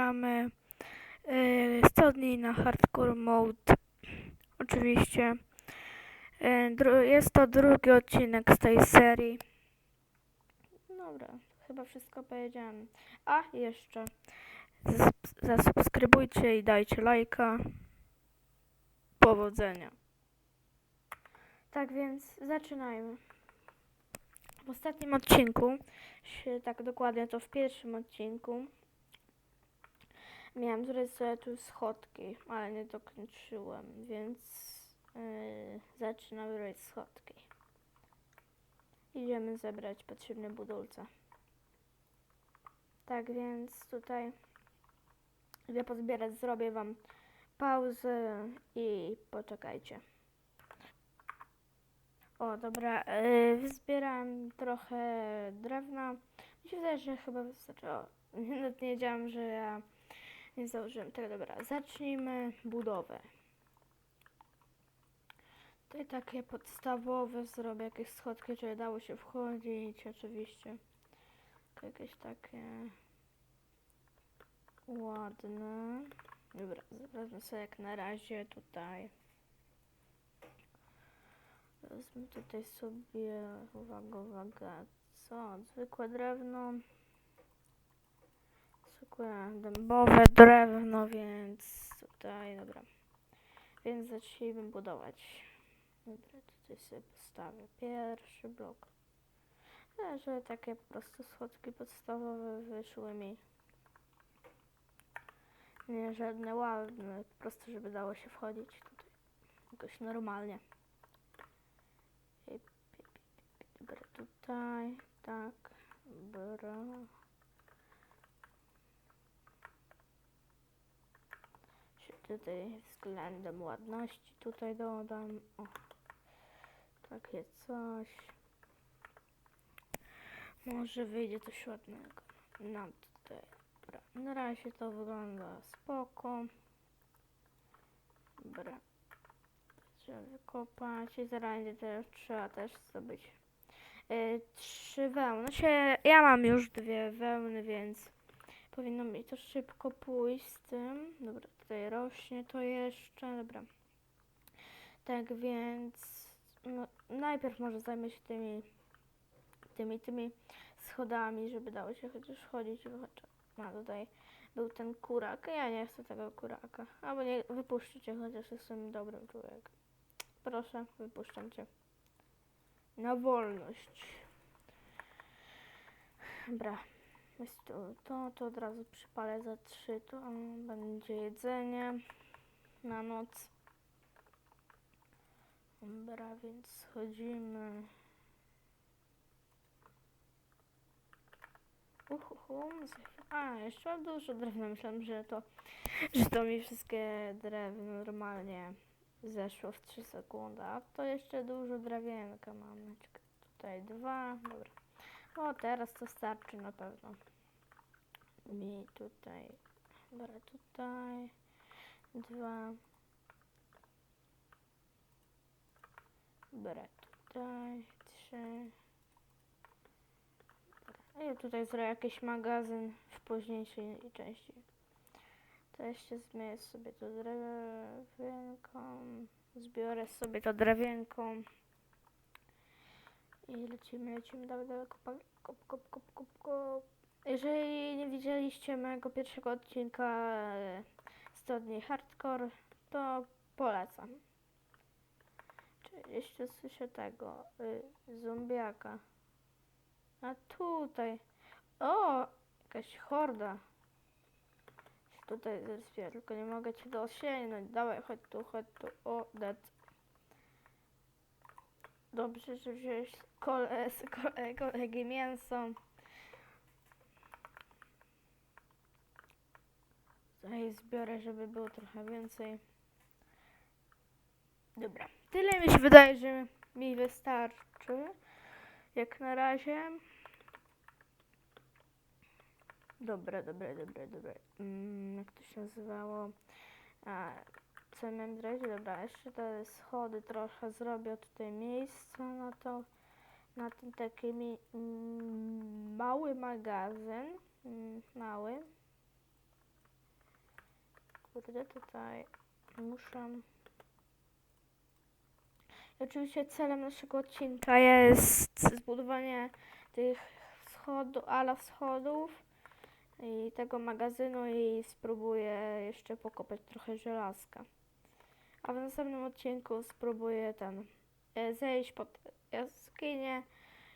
gramy yy, 100 dni na hardcore mode. Oczywiście. Dru- jest to drugi odcinek z tej serii. Dobra, chyba wszystko powiedziałem. A, jeszcze. Zas- Zasubskrybujcie i dajcie lajka. Powodzenia. Tak więc zaczynajmy. W ostatnim odcinku, tak dokładnie to w pierwszym odcinku, miałem zrobić sobie tu schodki, ale nie dokończyłem, więc yy, zaczynam robić schodki. Idziemy zebrać potrzebne budulce. Tak więc tutaj idę pozbierać, zrobię wam pauzę i poczekajcie. O, dobra, yy, zbierałem trochę drewna. Mi się wydaje, że chyba wystarczyło. Nawet nie wiedziałam, że ja nie założyłem. Dobra, zacznijmy budowę. Tutaj takie podstawowe zrobię, jakieś schodki, żeby dało się wchodzić, oczywiście. Jakieś takie ładne. Dobra, zobaczmy sobie jak na razie tutaj. Wezmę tutaj sobie, uwaga, uwaga, co? Zwykłe drewno. Zwykłe dębowe drewno, więc tutaj, dobra. Więc zacznijmy budować. Dobra, tutaj sobie postawię pierwszy blok. E, że takie po prostu schodki podstawowe wyszły mi. Nie żadne ładne, po prostu żeby dało się wchodzić tutaj jakoś normalnie. Dobra, tutaj, tak, dobra. Się tutaj względem ładności tutaj dodam. O, takie coś. Może wyjdzie coś ładnego. Nam tutaj. Dobra, na razie to wygląda spoko. Dobra. Trzeba wykopać i zaraz też trzeba też zdobyć yy, trzy wełny. No się, ja mam już dwie wełny, więc powinno mi to szybko pójść z tym. Dobra, tutaj rośnie to jeszcze. Dobra. Tak więc no, najpierw może zajmę się tymi tymi, tymi schodami, żeby dało się chociaż chodzić. A tutaj był ten kurak. Ja nie chcę tego kuraka. Albo nie wypuszczcie, chociaż jestem dobrym człowiekiem. Proszę, wypuszczam cię. Na wolność. Dobra. To, to od razu przypalę za trzy, to będzie jedzenie na noc. Dobra, więc schodzimy. Uhuhu, a, jeszcze dużo drewna. Myślałam, że to, że to mi wszystkie drewno normalnie zeszło w 3 sekundy, a to jeszcze dużo drewienka mam. Czekaj, Tutaj dwa, dobra. O, teraz to starczy na pewno. Mi tutaj, dobra, tutaj dwa. Dobra, tutaj trzy. A ja tutaj zrobię jakiś magazyn w późniejszej części. To jeszcze zmienię sobie to drewienką. Zbiorę sobie to drewienką. I lecimy, lecimy, dawaj, kopa, kop, kop, kop, kop, kop. Jeżeli nie widzieliście mojego pierwszego odcinka e, 100 dni hardcore, to polecam. Czy jeszcze słyszę tego, y, zombiaka. A tutaj. O! Jakaś horda. Się tutaj zerwie, tylko nie mogę cię dosięgnąć. Dawaj, chodź tu, chodź tu. O, dead. Dobrze, że wziąłeś kole, kole, kolegi mięso. Tutaj zbiorę, żeby było trochę więcej. Dobra. Tyle mi się wydaje, że mi wystarczy. Jak na razie. Dobre, dobre, dobre, dobre. Mm, jak to się nazywało? A, co miałem zrobić? Dobra, jeszcze te schody trochę zrobię tutaj miejsca na to. na ten taki mi, mm, mały magazyn. Mm, mały. Kurde, tutaj muszę. Oczywiście celem naszego odcinka jest zbudowanie tych schodów, ala schodów i tego magazynu i spróbuję jeszcze pokopać trochę żelazka. A w następnym odcinku spróbuję ten e, zejść pod jaskinię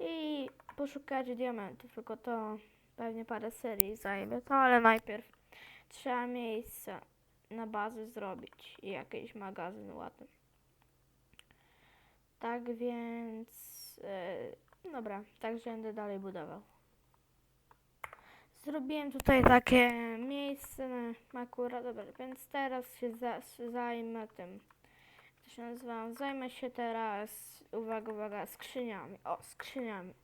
i poszukać diamentów, tylko to pewnie parę serii zajmie to, ale najpierw trzeba miejsce na bazę zrobić i jakiś magazyn ładny. Tak więc, e, dobra, także będę dalej budował. Zrobiłem tutaj takie miejsce na akurat, dobra, więc teraz się za, zajmę tym, to się nazywa, zajmę się teraz, uwaga, uwaga, skrzyniami, o, skrzyniami.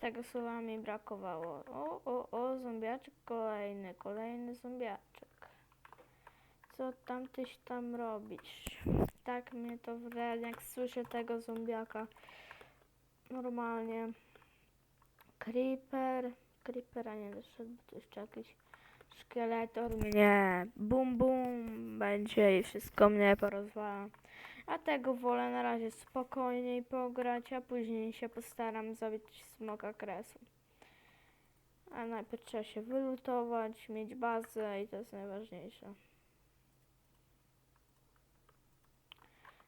Tego słowa mi brakowało. O, o, o, zombiaczek kolejny, kolejny zombiaczek. Co tam tyś tam robisz? Tak mnie to wrednie, jak słyszę tego zombiaka. Normalnie. Creeper. Creepera nie doszedł, to jeszcze jakiś szkieletor mnie bum bum będzie i wszystko mnie porozwala. A tego wolę na razie spokojniej pograć, a później się postaram zabić smoka kresu. A najpierw trzeba się wylutować, mieć bazę i to jest najważniejsze.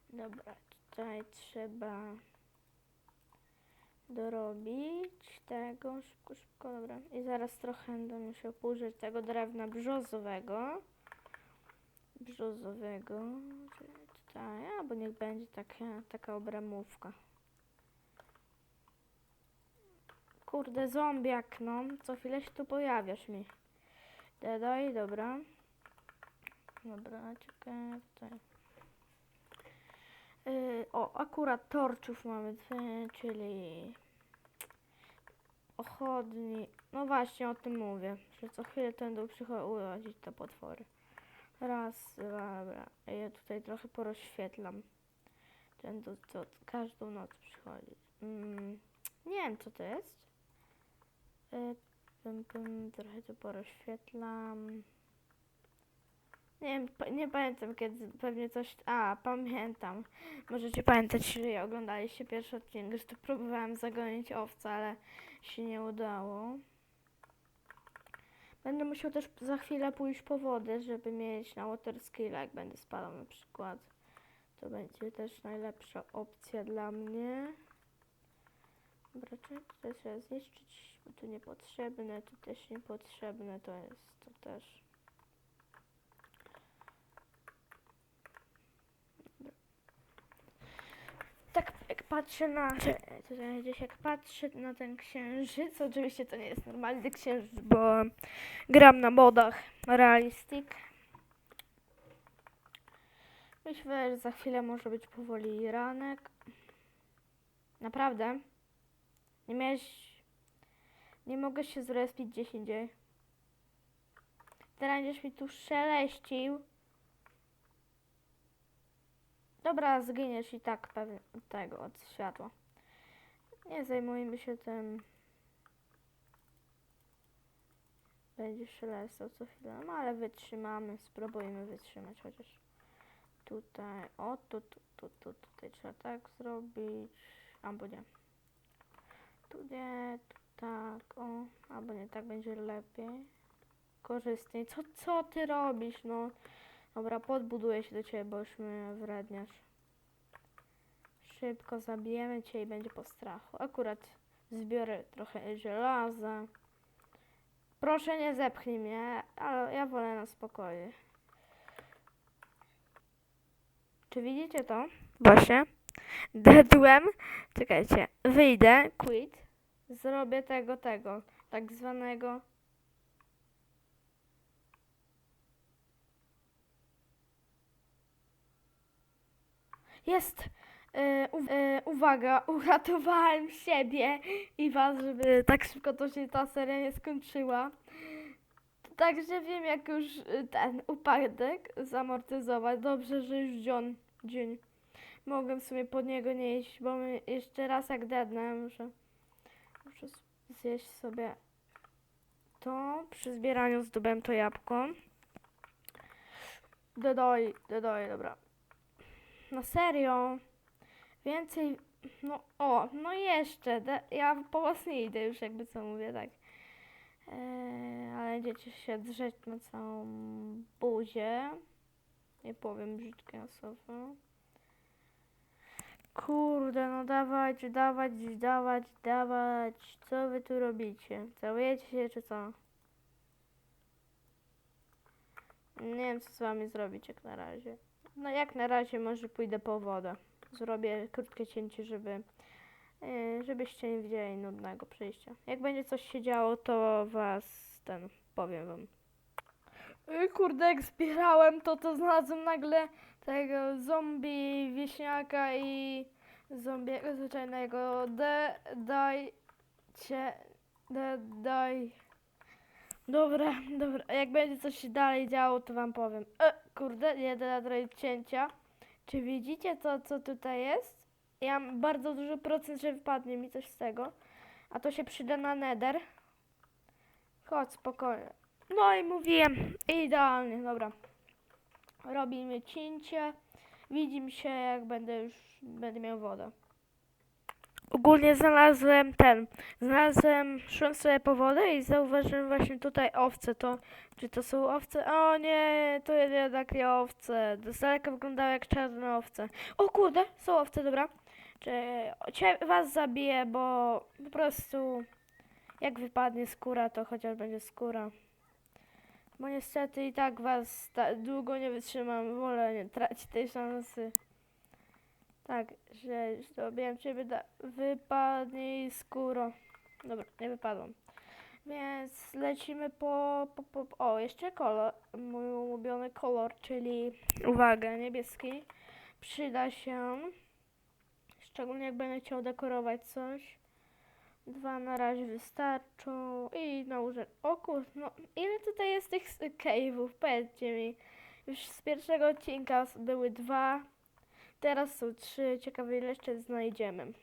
Dobra, tutaj trzeba dorobić tego szybko, szybko, dobra. I zaraz trochę będę musiał użyć tego drewna brzozowego. Brzozowego. Tutaj, albo niech będzie taka, taka obramówka. Kurde, zombiak, no. Co chwilę się tu pojawiasz mi. Dodaj, dobra. Dobra, czekaj, tutaj. Yy, o, akurat torczów mamy czyli ochodni. No właśnie o tym mówię, że co chwilę będą przychodzić te potwory. Raz, dobra. Ja tutaj trochę porozświetlam. Ten to, to każdą noc przychodzi. Mm, nie wiem co to jest. Y, pym, trochę to porozświetlam. Nie nie pamiętam kiedy, pewnie coś, a pamiętam. Możecie pamiętać, że oglądaliście pierwszy odcinek, że to próbowałem zagonić owca, ale się nie udało. Będę musiał też za chwilę pójść po wodę, żeby mieć na water skill, jak będę spadał na przykład. To będzie też najlepsza opcja dla mnie. Dobra, tutaj trzeba zniszczyć, bo tu niepotrzebne, tu też niepotrzebne, to jest, to też. Dobra. Tak jak patrzę na, gdzieś jak patrzę na ten księżyc, oczywiście to nie jest normalny księżyc, bo gram na modach realistic. Myślę, że za chwilę może być powoli ranek. Naprawdę? Nie miałeś... Nie mogę się zrespić gdzieś indziej. Teraz będziesz mi tu szeleścił. Dobra, zginiesz i tak pewnie tego, od światła. Nie zajmujmy się tym. Będzie szelestał co chwilę, no ale wytrzymamy, spróbujmy wytrzymać chociaż. Tutaj, o tu, tu, tu, tu, tutaj trzeba tak zrobić, albo nie. Tu nie, tu tak, o, albo nie, tak będzie lepiej. Korzystniej. Co, co ty robisz, no? Dobra, podbuduję się do ciebie, bo już mnie wredniasz. Szybko zabijemy cię i będzie po strachu. Akurat zbiorę trochę żelaza. Proszę nie zepchnij mnie, ale ja wolę na spokojnie. Czy widzicie to? Właśnie. Dedłem. Czekajcie. Wyjdę. Quit. Zrobię tego, tego. Tak zwanego. Jest. E, e, uwaga, uratowałem siebie i was, żeby tak szybko to się ta seria nie skończyła. Także wiem, jak już y, ten upadek zamortyzować. Dobrze, że już dzień, dzień mogłem sobie pod niego nie iść, bo my jeszcze raz jak dednę, muszę, muszę zjeść sobie to. Przy zbieraniu zdobyłem to jabłko. Dodaj, dodaj, dobra. Na serio? Więcej, no o, no jeszcze, da, ja po was nie idę już jakby co mówię, tak. Eee, ale będziecie się drzeć na całą buzię. Nie powiem brzydkie słowo. Kurde, no dawać, dawać, dawać, dawać. Co wy tu robicie? Całujecie się czy co? Nie wiem co z wami zrobić jak na razie. No jak na razie może pójdę po wodę. Zrobię krótkie cięcie, żeby yy, żebyście nie widzieli nudnego przejścia. Jak będzie coś się działo, to was ten powiem wam. Ej, Kurde, jak zbierałem to, to znalazłem nagle tego zombie wieśniaka i zombiego zwyczajnego. De, daj, cie, de, daj. Dobra, dobra, jak będzie coś się dalej działo, to wam powiem. E, kurde, da zrobić cięcia. Czy widzicie to, co tutaj jest? Ja mam bardzo duży procent, że wypadnie mi coś z tego. A to się przyda na nether. Chodź, spokojnie. No i mówiłem, idealnie, dobra. Robimy cięcie. Widzimy się, jak będę już, będę miał wodę. Ogólnie znalazłem ten, znalazłem, szłem sobie po wodę i zauważyłem właśnie tutaj owce, to, czy to są owce? O nie, to jednak nie owce, z daleka wyglądały jak czarne owce. O kurde, są owce, dobra. Czy was zabiję, bo po prostu jak wypadnie skóra, to chociaż będzie skóra. Bo niestety i tak was ta, długo nie wytrzymam, wolę nie tracić tej szansy. Tak, że zrobiłem ciebie, da- wypadnij skóro. Dobra, nie wypadłam. Więc lecimy po, po, po, o, jeszcze kolor, mój ulubiony kolor, czyli, uwaga, niebieski. Przyda się, szczególnie jak będę chciał dekorować coś. Dwa na razie wystarczą i nałożę. O kur... no ile tutaj jest tych cave'ów? Powiedzcie mi. Już z pierwszego odcinka były dwa, teraz są trzy. Ciekawe ile jeszcze znajdziemy.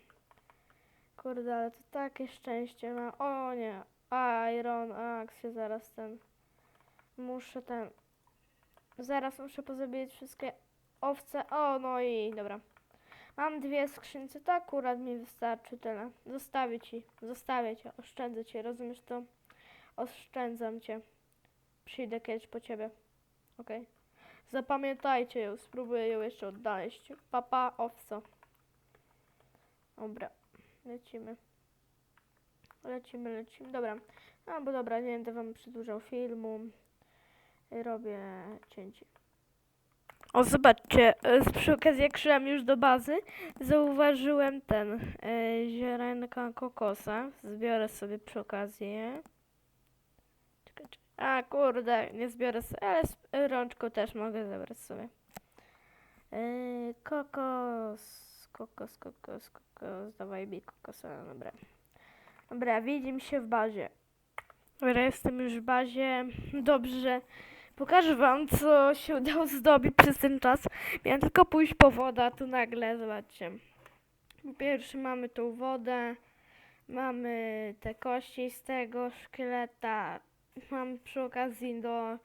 Kurde, ale to takie szczęście mam. O nie, Iron Axe, zaraz ten... Muszę ten... Zaraz muszę pozabijać wszystkie owce. O, no i dobra. Mam dwie skrzynce, to akurat mi wystarczy tyle. Zostawię ci, zostawię cię, oszczędzę cię, rozumiesz to? Oszczędzam cię. Przyjdę kiedyś po ciebie. Okej? Zapamiętajcie ją, spróbuję ją jeszcze odnaleźć. Papa, owco. Dobra, lecimy. Lecimy, lecimy. Dobra. No bo dobra, nie będę wam przedłużał filmu. Robię cięcie. O, zobaczcie, przy okazji jak szedłem już do bazy, zauważyłem ten e, ziarenka kokosa. Zbiorę sobie przy okazji. A, kurde, nie zbiorę sobie, ale z rączką też mogę zebrać sobie. E, kokos, kokos, kokos, kokos, dawaj mi kokosa, dobra. Dobra, widzimy się w bazie. Dobra, jestem już w bazie. Dobrze. Pokażę wam, co się udało zdobyć przez ten czas. Miałem tylko pójść po wodę, a tu nagle, zobaczcie. Po pierwsze mamy tą wodę, mamy te kości z tego szkieleta, mam przy okazji do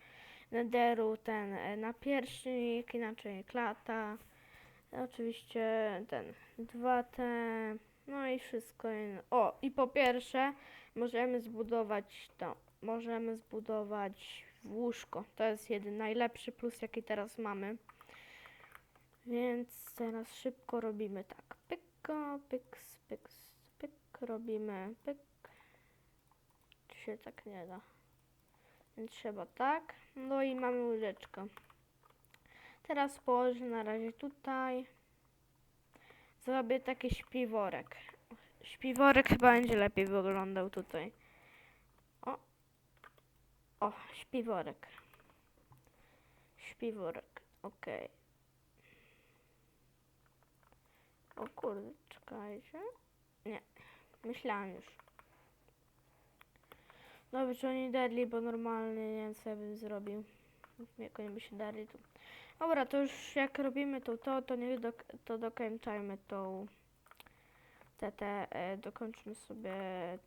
nederu ten e, napierśnik, inaczej klata, oczywiście ten, dwa te, no i wszystko inne. O, i po pierwsze możemy zbudować to, możemy zbudować łóżko. To jest jeden najlepszy plus, jaki teraz mamy. Więc teraz szybko robimy tak. Pyko, pyks, pyks, pyk. Robimy pyk. Czy się tak nie da? Trzeba tak. No i mamy łyżeczkę. Teraz położę na razie tutaj. Zrobię taki śpiworek. Śpiworek chyba będzie lepiej wyglądał tutaj. O, śpiworek. Śpiworek, okej. O kurde, czekajcie. Nie, myślałam już. Dobrze, że oni dadli, bo normalnie nie wiem co ja bym zrobił. Jak oni by się dali tu. Dobra, to już jak robimy to, to, to nie do, to dokończajmy tą TT, e, dokończmy sobie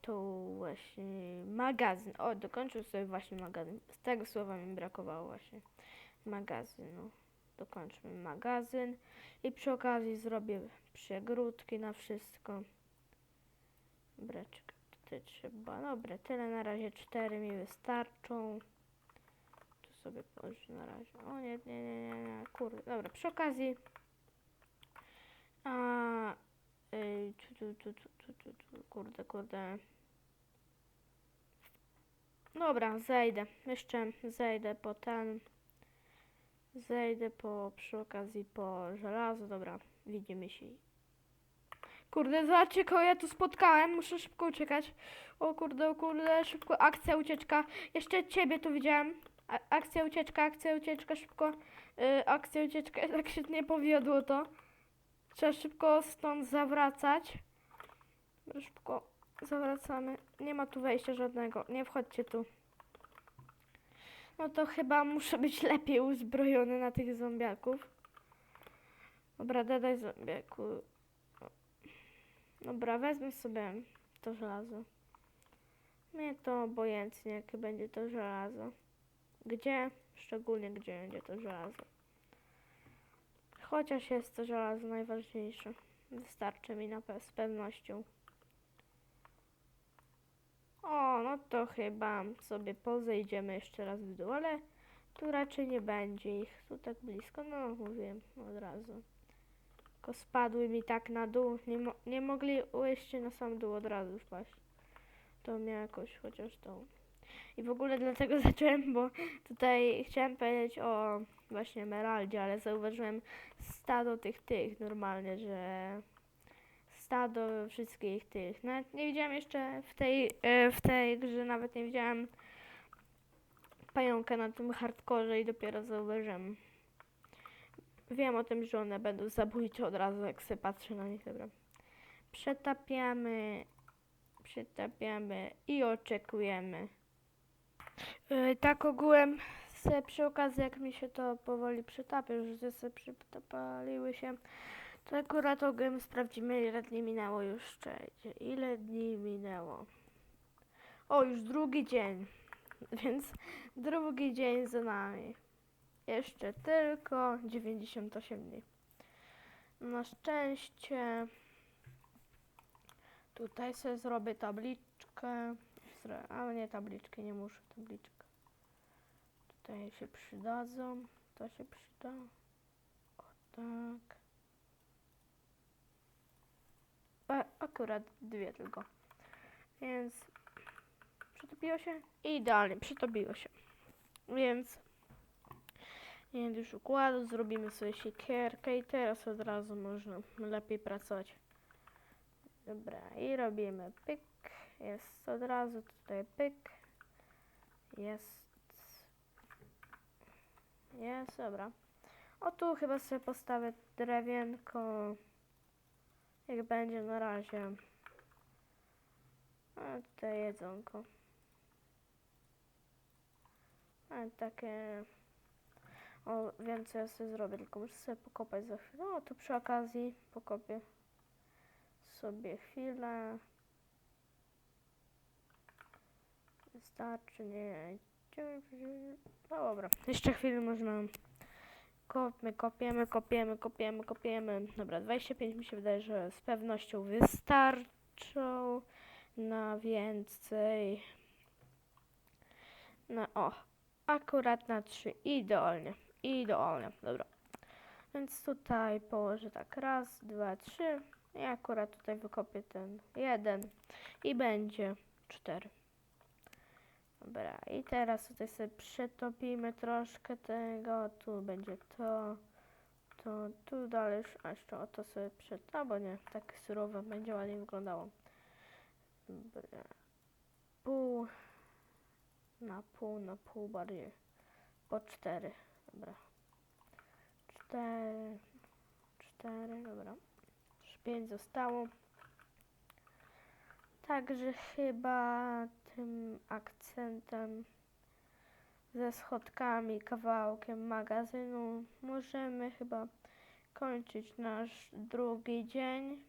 tą właśnie magazyn. O, dokończył sobie właśnie magazyn. Z tego słowa mi brakowało właśnie. Magazyn, no. Dokończmy magazyn i przy okazji zrobię przegródki na wszystko. Dobra, tutaj trzeba. Dobra, tyle na razie cztery mi wystarczą. Tu sobie położę na razie. O nie, nie, nie, nie, nie. kurde. Dobra, przy okazji. A, y, tu, tu, tu, tu, tu, tu, kurde, kurde. Dobra, zejdę. Jeszcze zejdę po ten. Zejdę po, przy okazji po żelazo. Dobra, widzimy się. Kurde, zobaczcie, kogo ja tu spotkałem. Muszę szybko uciekać. O kurde, o kurde, szybko. Akcja, ucieczka. Jeszcze ciebie tu widziałem. A, akcja, ucieczka, akcja, ucieczka, szybko. Y, akcja, ucieczka. Tak się nie powiodło to. Trzeba szybko stąd zawracać. Szybko zawracamy. Nie ma tu wejścia żadnego. Nie wchodźcie tu. No to chyba muszę być lepiej uzbrojony na tych zombiaków. Dobra, dodaj zombiaku. Dobra, wezmę sobie to żelazo. Mnie to obojętnie, jakie będzie to żelazo. Gdzie? Szczególnie gdzie będzie to żelazo. Chociaż jest to żelazo najważniejsze. Wystarczy mi na pe- z pewnością. O, no to chyba sobie pozejdziemy jeszcze raz w dół, ale tu raczej nie będzie ich tu tak blisko. No, mówię od razu. Tylko spadły mi tak na dół. Nie, mo- nie mogli ujść na sam dół od razu wpaść. To mnie jakoś chociaż to. I w ogóle dlatego zacząłem, bo tutaj chciałem powiedzieć o właśnie Emeraldzie, ale zauważyłem stado tych tych normalnie, że stado wszystkich tych. Nawet nie widziałem jeszcze w tej, e, w tej grze, nawet nie widziałem pająka na tym hardkorze i dopiero zauważyłem. Wiem o tym, że one będą zabójcze od razu, jak sobie patrzę na nich. Dobra. Przetapiamy, przetapiamy i oczekujemy. Yy, tak ogółem se przy okazji, jak mi się to powoli przytapia, że se przypaliły się, to akurat ogółem sprawdzimy, ile dni minęło już. Czekajcie, ile dni minęło? O, już drugi dzień, więc drugi dzień za nami. Jeszcze tylko 98 dni. Na szczęście tutaj sobie zrobię tabliczkę. A nie tabliczkę, nie muszę tabliczkę. Tutaj się przydadzą. To się przyda. O tak. A, akurat dwie tylko. Więc przytopiło się? Idealnie, przytopiło się. Więc nie już układu, zrobimy sobie siekierkę i teraz od razu można lepiej pracować. Dobra, i robimy pyk. Jest od razu tutaj pyk. Jest. Jest, dobra. O tu chyba sobie postawię drewienko. Jak będzie na razie. A tutaj jedzonko. A takie. O, więcej ja sobie zrobię, tylko muszę sobie pokopać za chwilę. No, to przy okazji pokopię sobie chwilę. Wystarczy, nie. No dobra, jeszcze chwilę można. Kopmy, kopiemy, kopiemy, kopiemy, kopiemy. Dobra, 25 mi się wydaje, że z pewnością wystarczą na więcej. No o, akurat na 3, idealnie, idealnie, dobra. Więc tutaj położę tak raz, dwa, trzy i akurat tutaj wykopię ten jeden i będzie cztery. Dobra, i teraz tutaj sobie przetopimy troszkę tego, tu będzie to, to, tu dalej, a jeszcze o to sobie przet... albo nie, tak surowe będzie ładnie wyglądało. Dobra, pół, na pół, na pół bardziej, po cztery, dobra. Cztery, cztery, dobra. Już pięć zostało. Także chyba tym akcentem ze schodkami, kawałkiem magazynu możemy chyba kończyć nasz drugi dzień.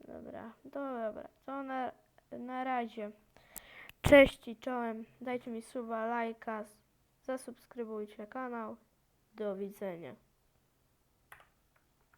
Dobra, dobra, to na, na razie. Cześć i czołem, dajcie mi suba, lajka, zasubskrybujcie kanał. Do widzenia.